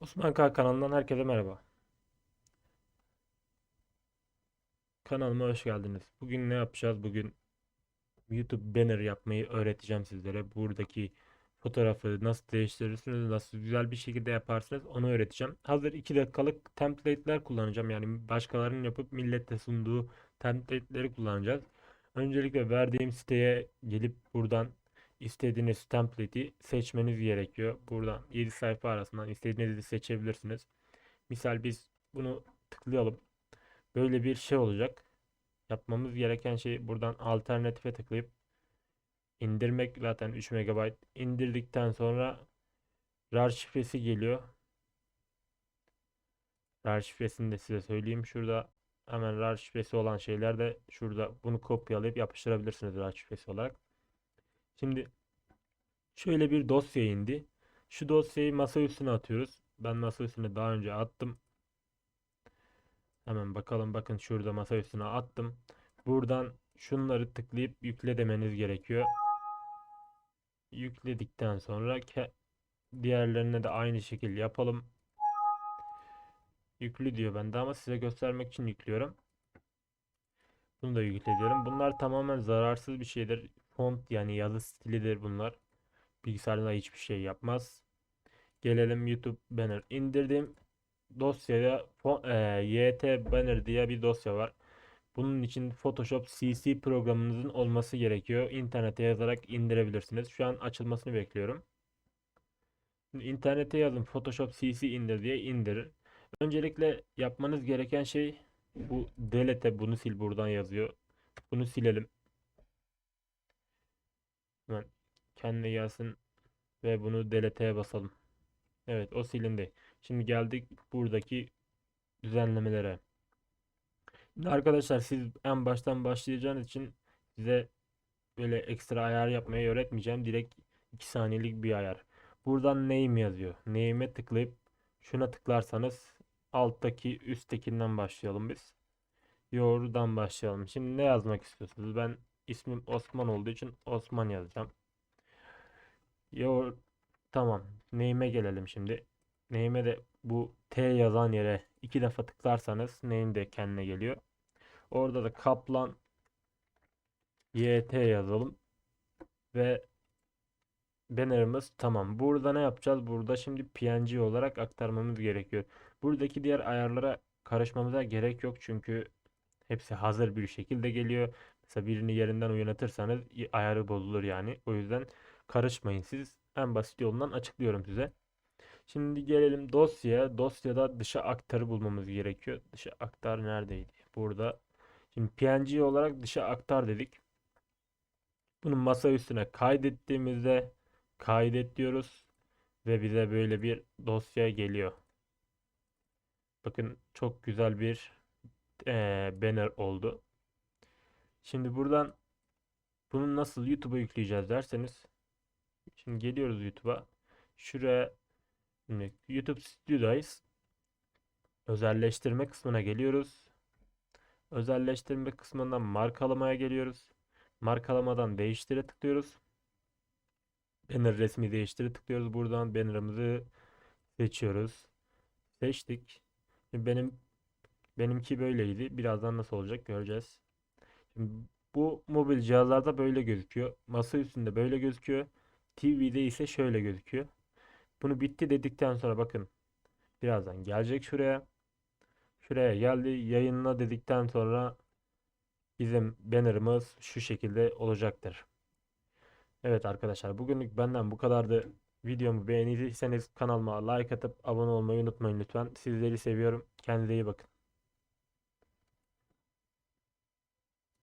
Osman K kanalından herkese merhaba. Kanalıma hoş geldiniz. Bugün ne yapacağız? Bugün YouTube banner yapmayı öğreteceğim sizlere. Buradaki fotoğrafı nasıl değiştirirsiniz, nasıl güzel bir şekilde yaparsınız onu öğreteceğim. Hazır 2 dakikalık template'ler kullanacağım. Yani başkalarının yapıp millete sunduğu template'leri kullanacağız. Öncelikle verdiğim siteye gelip buradan istediğiniz template'i seçmeniz gerekiyor. Buradan 7 sayfa arasından istediğinizi seçebilirsiniz. Misal biz bunu tıklayalım. Böyle bir şey olacak. Yapmamız gereken şey buradan alternatife tıklayıp indirmek zaten 3 MB. İndirdikten sonra RAR şifresi geliyor. RAR şifresini de size söyleyeyim. Şurada hemen RAR şifresi olan şeyler de şurada bunu kopyalayıp yapıştırabilirsiniz RAR şifresi olarak. Şimdi şöyle bir dosya indi. Şu dosyayı masa üstüne atıyoruz. Ben masa üstüne daha önce attım. Hemen bakalım. Bakın şurada masa üstüne attım. Buradan şunları tıklayıp yükle demeniz gerekiyor. Yükledikten sonra diğerlerine de aynı şekilde yapalım. Yüklü diyor bende ama size göstermek için yüklüyorum. Bunu da yükle diyorum. Bunlar tamamen zararsız bir şeydir. Font yani yazı stilidir bunlar. Bilgisayarda hiçbir şey yapmaz. Gelelim YouTube banner indirdim. Dosyada fo- e, YT banner diye bir dosya var. Bunun için Photoshop CC programınızın olması gerekiyor. İnternete yazarak indirebilirsiniz. Şu an açılmasını bekliyorum. İnternete yazın Photoshop CC indir diye indirir. Öncelikle yapmanız gereken şey bu delete bunu sil buradan yazıyor. Bunu silelim. Hemen kendine gelsin ve bunu delete'ye basalım. Evet o silindi. Şimdi geldik buradaki düzenlemelere. Şimdi arkadaşlar siz en baştan başlayacağınız için size böyle ekstra ayar yapmayı öğretmeyeceğim. Direkt 2 saniyelik bir ayar. Buradan name yazıyor. Name'e tıklayıp şuna tıklarsanız alttaki üsttekinden başlayalım biz. Yoğurdan başlayalım. Şimdi ne yazmak istiyorsunuz? Ben ismim Osman olduğu için Osman yazacağım. Yoğur tamam. Name'e gelelim şimdi. Name'e de bu T yazan yere iki defa tıklarsanız name de kendine geliyor. Orada da Kaplan YT yazalım. Ve banner'ımız tamam. Burada ne yapacağız? Burada şimdi PNG olarak aktarmamız gerekiyor. Buradaki diğer ayarlara karışmamıza gerek yok. Çünkü hepsi hazır bir şekilde geliyor. Mesela birini yerinden oynatırsanız ayarı bozulur yani. O yüzden karışmayın siz. En basit yolundan açıklıyorum size. Şimdi gelelim dosyaya. Dosyada dışa aktarı bulmamız gerekiyor. Dışa aktar neredeydi? Burada. Şimdi PNG olarak dışa aktar dedik. Bunu masa üstüne kaydettiğimizde kaydet diyoruz. Ve bize böyle bir dosya geliyor. Bakın çok güzel bir eee, banner oldu. Şimdi buradan bunu nasıl YouTube'a yükleyeceğiz derseniz. Şimdi geliyoruz YouTube'a. Şuraya YouTube Studio'dayız. Özelleştirme kısmına geliyoruz. Özelleştirme kısmından markalamaya geliyoruz. Markalamadan değiştire tıklıyoruz. Banner resmi değiştire tıklıyoruz. Buradan banner'ımızı seçiyoruz. Seçtik. Benim benimki böyleydi. Birazdan nasıl olacak göreceğiz. Şimdi bu mobil cihazlarda böyle gözüküyor. Masa üstünde böyle gözüküyor. TV'de ise şöyle gözüküyor. Bunu bitti dedikten sonra bakın birazdan gelecek şuraya. Şuraya geldi. Yayınla dedikten sonra bizim banner'ımız şu şekilde olacaktır. Evet arkadaşlar bugünlük benden bu kadardı. Videomu beğendiyseniz kanalıma like atıp abone olmayı unutmayın lütfen. Sizleri seviyorum. Kendinize iyi bakın.